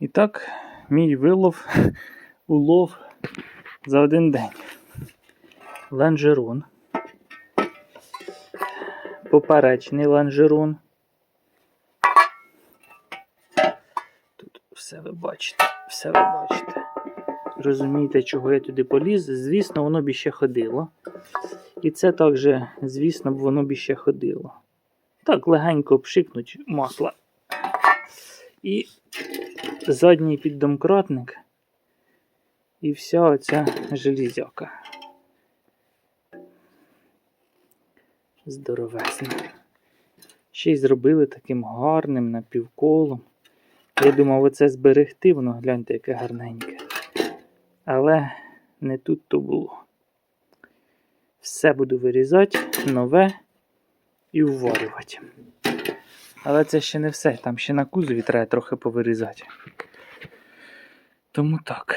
І так, мій вилов, улов за один день. Ланжерон. Поперечний ланжерон. Тут все ви бачите, все ви бачите. Розумієте, чого я туди поліз? Звісно, воно б іще ходило. І це також, звісно, воно б іще ходило. Так, легенько обшикнуть масло. І задній піддомкратник. І вся оця железяка. Здоровезна. Ще й зробили таким гарним напівколом. Я думав, оце зберегти, воно гляньте, яке гарненьке. Але не тут то було. Все буду вирізати, нове і вварювати. Але це ще не все. Там ще на кузові треба трохи повирізати. Тому так.